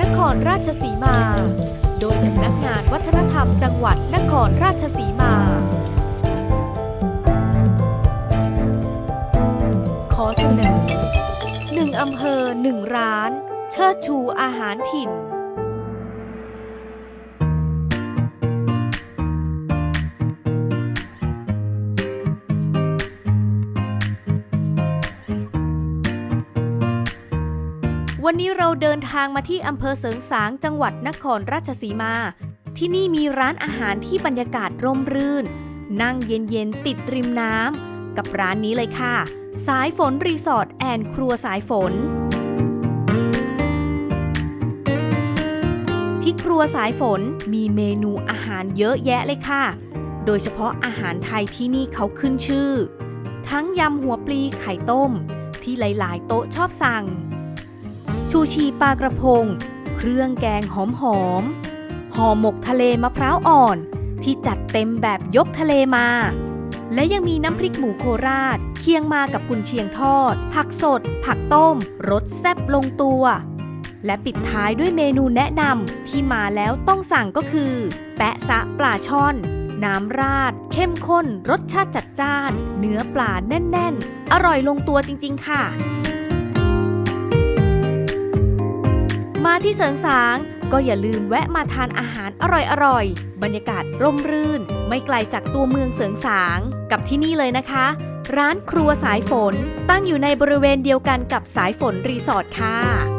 นครราชสีมา โดยสำนักงานวัฒนธรรมจังหวัดนครราชสีมา ขอเสนอหนึ่งอำเภอหนึ่งร้าน เชิดชูอาหารถิ่น วันนี้เราเดินทางมาที่อำเภอเสริงสางจังหวัดนครราชสีมา ที่นี่มีร้านอาหารที่บรรยากาศร่มรื่น นั่งเย็นๆ ติดริมน้ำกับร้านนี้เลยค่ะ สายฝนรีสอร์ทแอนครัวสายฝน ที่ครัวสายฝนมีเมนูอาหารเยอะแยะเลยค่ะ โดยเฉพาะอาหารไทยที่นี่เขาขึ้นชื่อ ทั้งยำหัวปลีไข่ต้ม ที่หลายๆ โต๊ะชอบสั่ง ชูชีปลากระพง เครื่องแกงหอมหอมห่อหมกทะเลมะพร้าวอ่อน ที่จัดเต็มแบบยกทะเลมา และยังมีน้ำพริกหมูโคราช เคียงมากับกุนเชียงทอด ผักสด ผักต้มรสแซ่บลงตัว และปิดท้ายด้วยเมนูแนะนำที่มาแล้วต้องสั่งก็คือ แปะซะปลาช่อน น้ำราด เข้มข้น รสชาติจัดจ้าน เนื้อปลาแน่น ๆ อร่อยลงตัวจริง ๆ ค่ะ มาที่เสริงสางก็อย่าลืมแวะมาทานอาหารอร่อยๆ บรรยากาศร่มรื่น ไม่ไกลจากตัวเมืองเสริงสางกับที่นี่เลยนะคะ ร้านครัวสายฝนตั้งอยู่ในบริเวณเดียวกันกับสายฝนรีสอร์ทค่ะ